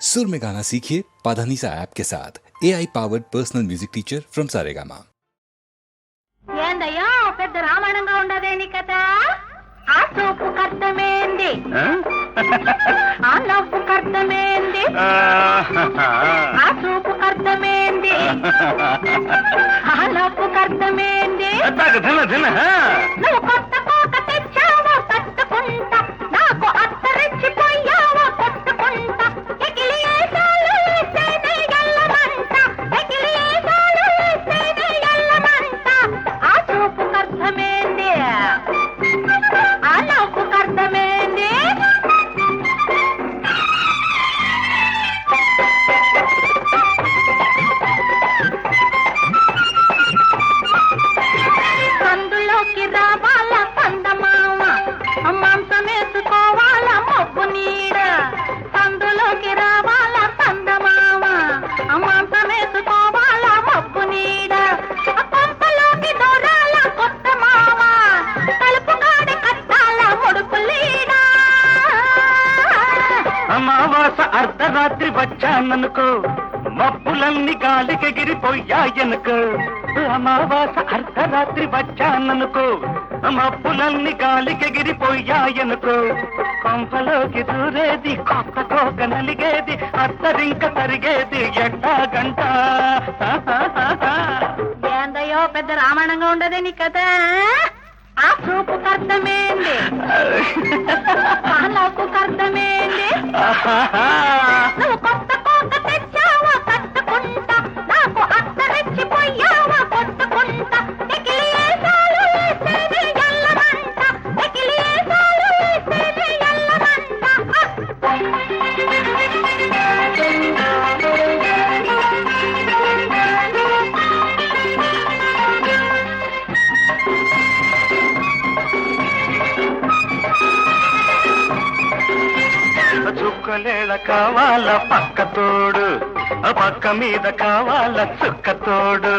सुर में गाना सीखिए पाधानीसा ऐप के साथ A I powered personal music teacher from Saregama ఏందయ్యా పెద్ద రామాయణంగా ఉండదేని కదా ఆ చూపు కర్తమేంది ఆ నవ్వు కర్తమేంది ఆ చూపు కర్తమేంది ఆ నవ్వు కర్తమేంది నువ్వు కొత్త కోక తెచ్చావో పట్టుకుంటా గాలికెగిరిపోయాయనుకో అమావాస అర్ధరాత్రి వచ్చాననుకో. మబ్బులన్నీ గాలికెగిరిపోయాయనుకో కొంపలోకి దూరేది కొత్త కోక నలిగేది అత్తరింక తరిగేది ఎట్టా గంట. ఏందయ్యో పెద్ద రామాయణంగా ఉండదే నీ కథ? ఆ చూపు కర్తమేంది? ఆ నవ్వు కొత్త కోట చుక్కలేళ కావాల పక్క తోడు ఆ పక్క మీద కావాల చుక్క తోడు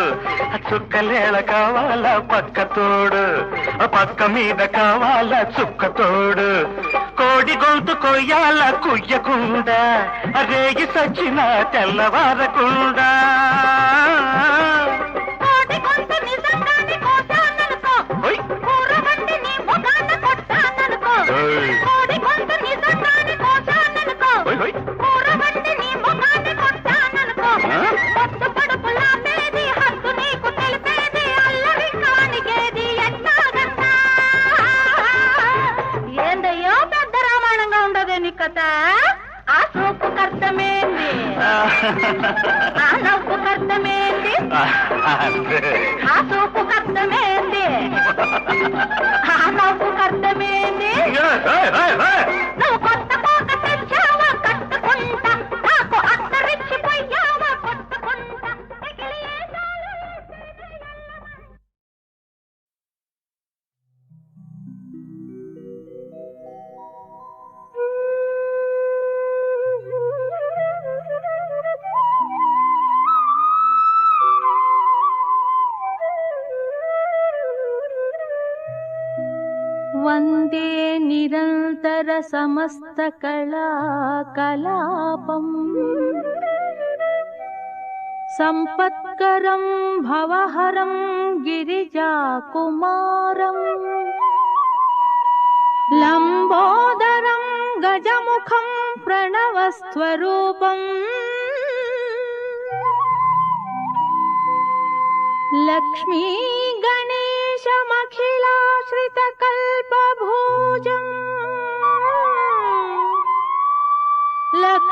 ఆ చుక్కలేళ కావాల పక్క తోడు ఆ పక్క మీద కావాల చుక్క తోడు కోడి గొంతు కొయ్యాల కుయ్యకుండా రేగి సచ్చిన తెల్లవారకుండా. समस्तकलाकलापम्। सम्पत्करं भवहरं गिरिजाकुमारम्। लम्बोदरं गजमुखं प्रणवस्वरूपम्। लक्ष्मी गणेशमखिलाश्रितकल्प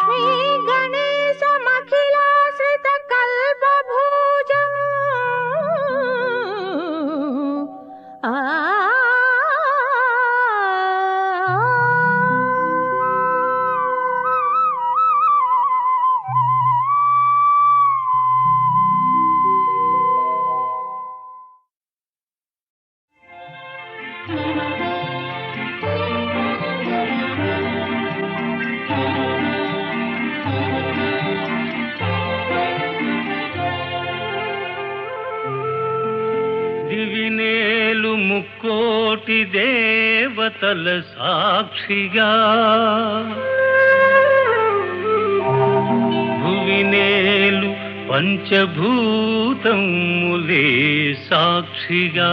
Sweet తల సాక్షిగా. భువినేలు పంచభూతములే సాక్షిగా.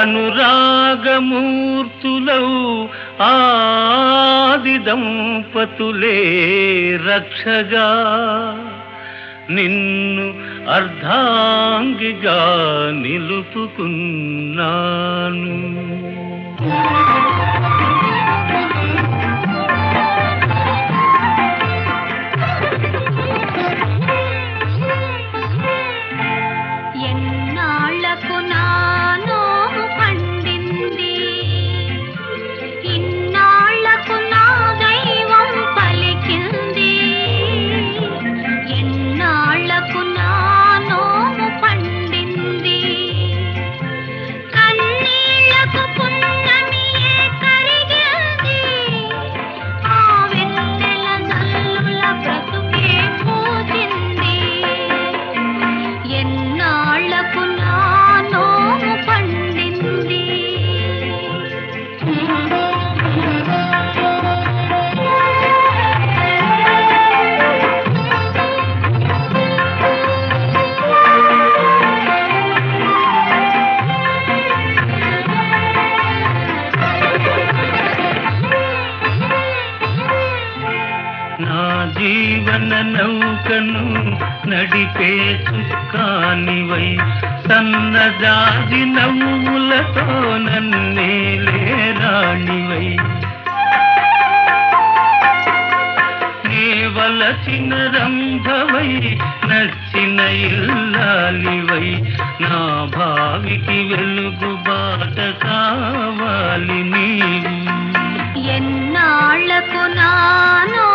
అనురాగమూర్తులౌ ఆది దంపతులే రక్షగా. నిన్ను అర్ధాంగిగా నిలుపుకున్నాను. జీవన నౌకను నడిపే చుక్కానివై సన్నజాజి నవ్వులతో నన్నేలే రాణివై వలసిన రంభవై నచ్చిన ఇల్లాలివై. నా భావికి వెలుగు బాట కావాలి నీవు. ఎన్నాళ్ళకు నానో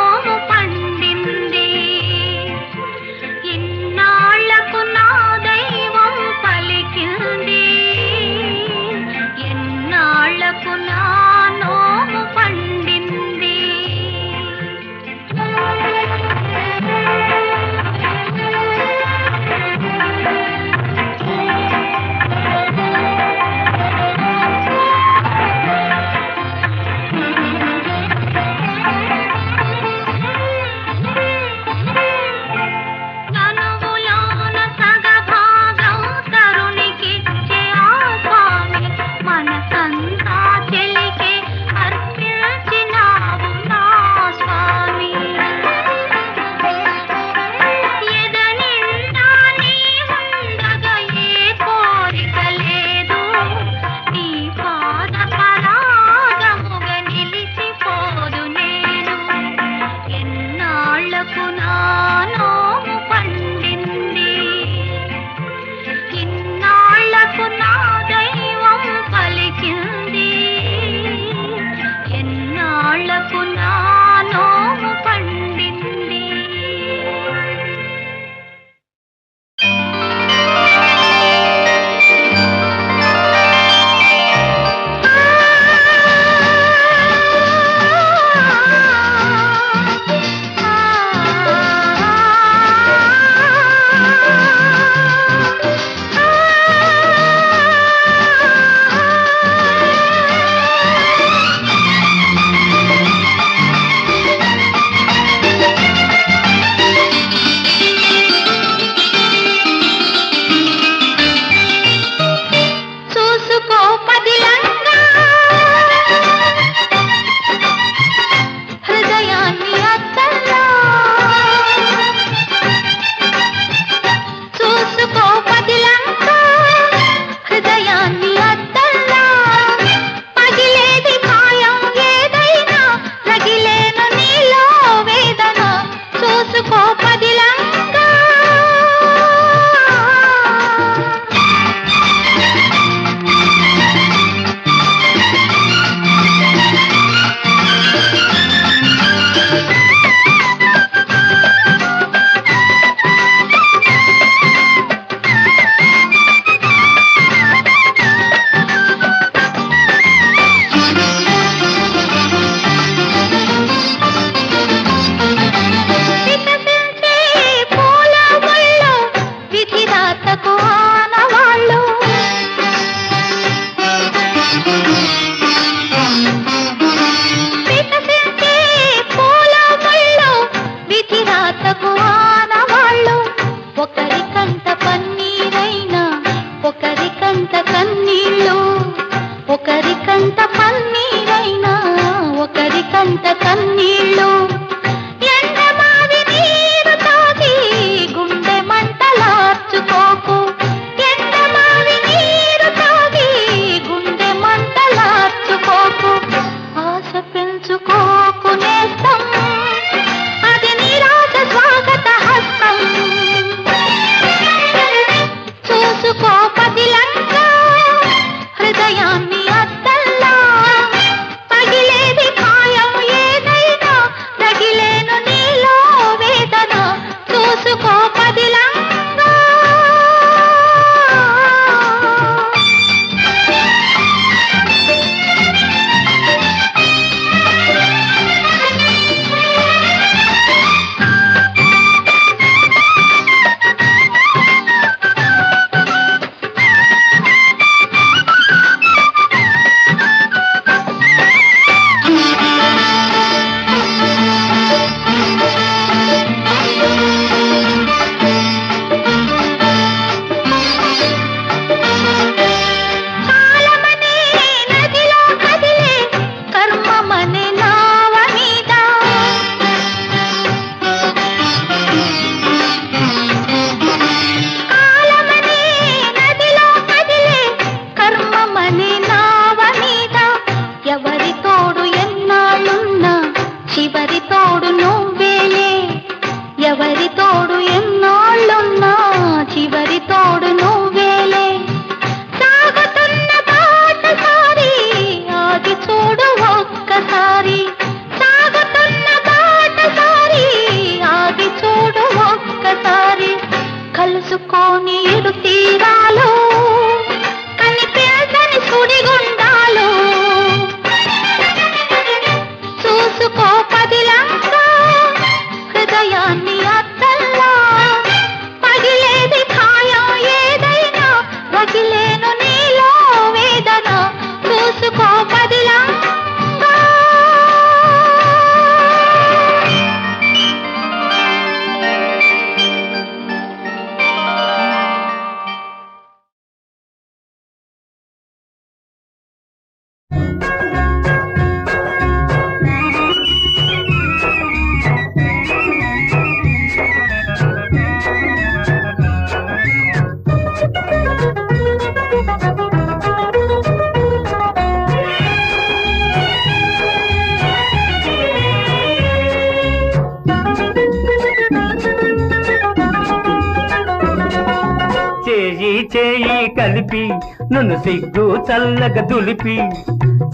కలిపి నన్ను సిగ్గు చల్లగ దులిపి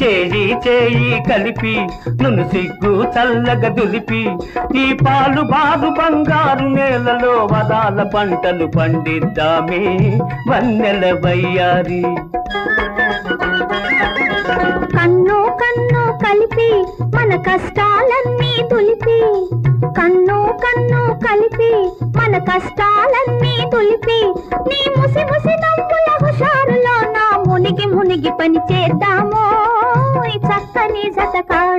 చేయి చేయి కలిపి నన్ను సిగ్గు చల్లగ దులిపి ఈ పాలు బారు బంగారు నేలలో వదాల పంటలు పండిద్దామే వన్నెల వయ్యారి. కన్ను కన్ను కలిపి మన కష్టాలన్నీ తులిపి. కన్ను కన్ను కలిపి మన కష్టాలన్నీ తులిపి. నీ ముసి ముసి పని చేద్దామో? చక్కని జతకా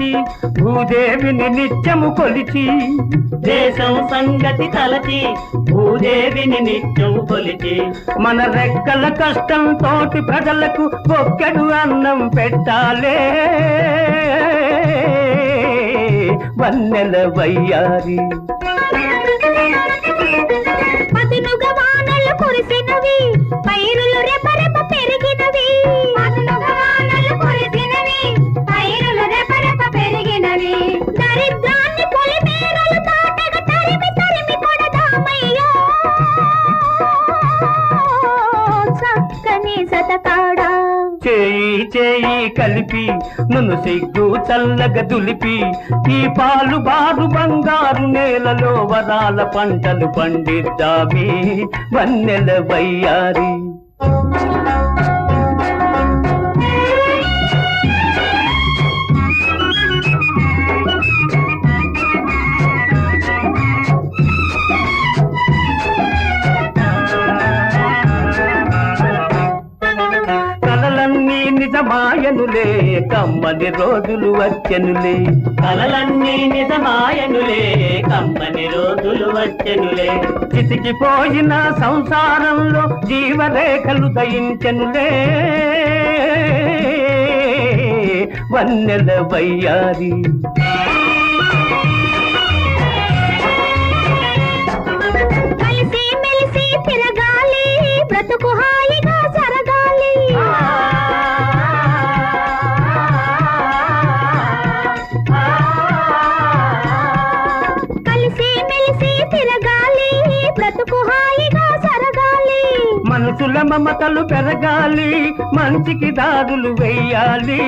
సంగతి భూదేవిని నిత్యము కొలిచి దేశం సంగతి తలచి భూదేవిని నిత్యం కొలిచి మన రెక్కల కష్టం తోటి ప్రజలకు ఒక్కడు అన్నం పెట్టాలే. వన్నెల వయ్యారి. పదునుగా కలిపి నన్ను సిగ్గు చల్లగ దులిపి. ఈ పాలు బారు బంగారు నేలలో వరాల పంటలు పండిద్దామే. వన్నెల వయ్యారి. నిజమాయనులే కమ్మని రోజులు వచ్చెనులే. కలలన్నీ నిజమాయనులే కమ్మని రోజులు వచ్చెనులే. చితికిపోయిన సంసారంలో జీవరేఖలు దయించెనులే. వన్నెల వయ్యారి మమతలు పెరగాలి మంచికి దారులు వెయ్యాలి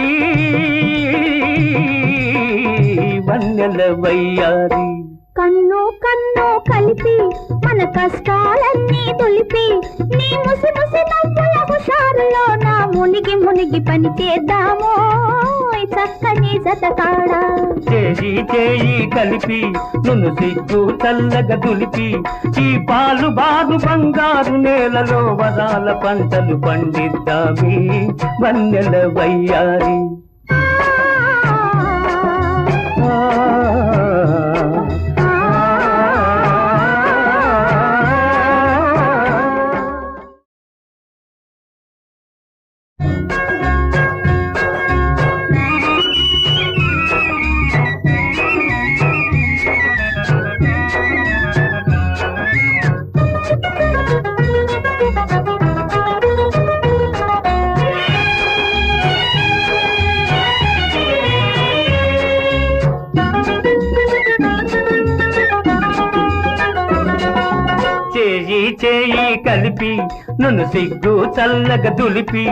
వన్నెల వెయ్యాలి కన్ను కన్ను కలిపి మన కష్టాలన్నీ హుషారులో నా మునిగి మునిగి పని చేద్దామో చక్కని జతకాడ? చేయి చేయి కలిపి నున్ను సిగ్గు చల్లగా దులిపి ఈ పాలు బాగు బంగారు నేలలో వరాల పంటలు పండిద్దామి వన్నెల వయ్యారి. నును సిగ్గు చల్లగ దులిపి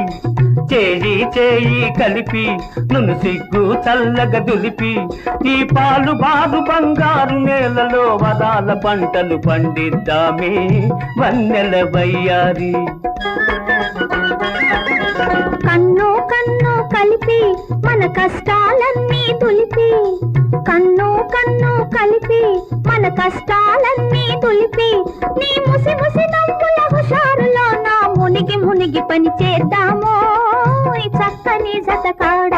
చేయి చేయి కలిపి నును సిగ్గు చల్లగ దులిపి ఈ పాలు బారు బంగారు నేలలో వదాల పంటలు పండిద్దామే వన్నెల వయ్యారి. కన్ను కన్ను కలిపి మన కష్టాలన్నీ తులిపి కన్ను కన్ను కలిపి మన కష్టాలన్నీ తులిపి నీ ముసి ముసి నవ్వుల మునిగి పని చేద్దామో చక్కని జతకాడు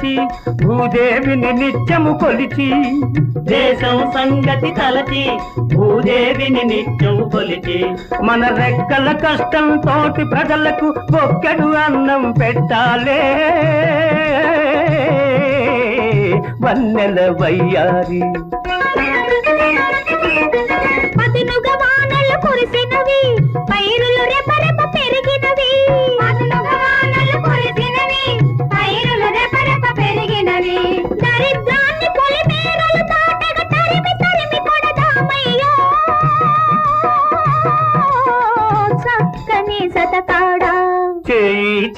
సంగతి భూదేవిని నిత్యము కొలిచి దేశం సంగతి తలచి భూదేవిని నిత్యము కొలిచి మన రెక్కల కష్టం తోటి ప్రజలకు ఒక్కడు అన్నం పెట్టాలే. వన్నెల వయ్యారి. వానలు కురిసినవి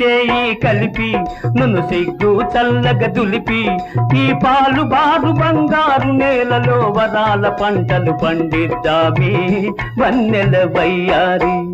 చేయి కలిపి నన్ను సిగ్గు చల్లగా దులిపి ఈ పాలు బారు బంగారు నేలలో వరాల పంటలు పండిద్దామే వన్నెల వయ్యారి.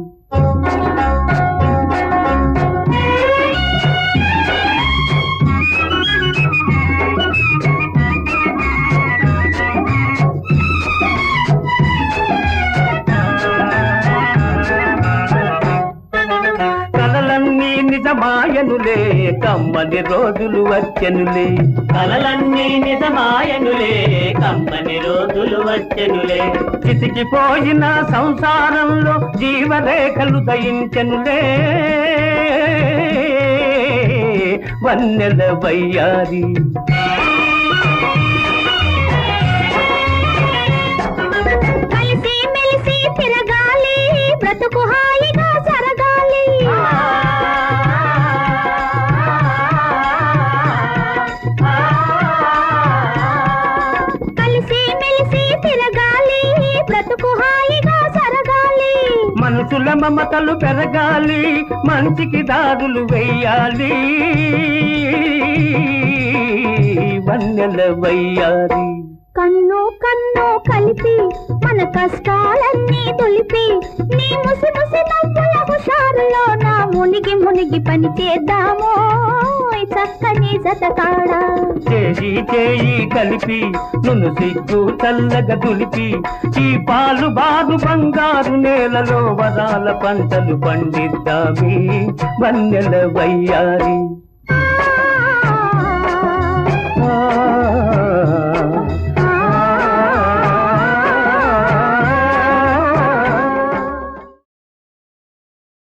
నిజమాయనులే కమ్మని రోజులు వచ్చెనులే. కలలన్నీ నిజమాయనులే కమ్మని రోజులు వచ్చెనులే. చితికిపోయిన సంసారంలో జీవరేఖలు దయించెనులే. వన్నెల వయ్యారి. కలిసి మెలిసి తిరగాలి బ్రతుకు హాయి కుల మమతలు పెరగాలి మంచికి దారులు వెయ్యాలి వన్నెల వయ్యాలి కన్ను కన్ను కలిపి మన కష్టాలన్నీ తొలిపి నీ ముసి ముసి నవ్వుల హుషారులో నా మునిగి మునిగి పని చేద్దామో. చక్కని జతకాడా. చేయి చేయి కలిపి నున్ను సిగ్గు చల్లగా దులిపి ఈ పాలు బాగు బంగారు నేలలో వరాల పంటలు పండిద్దామి. వన్నెల వయ్యారి.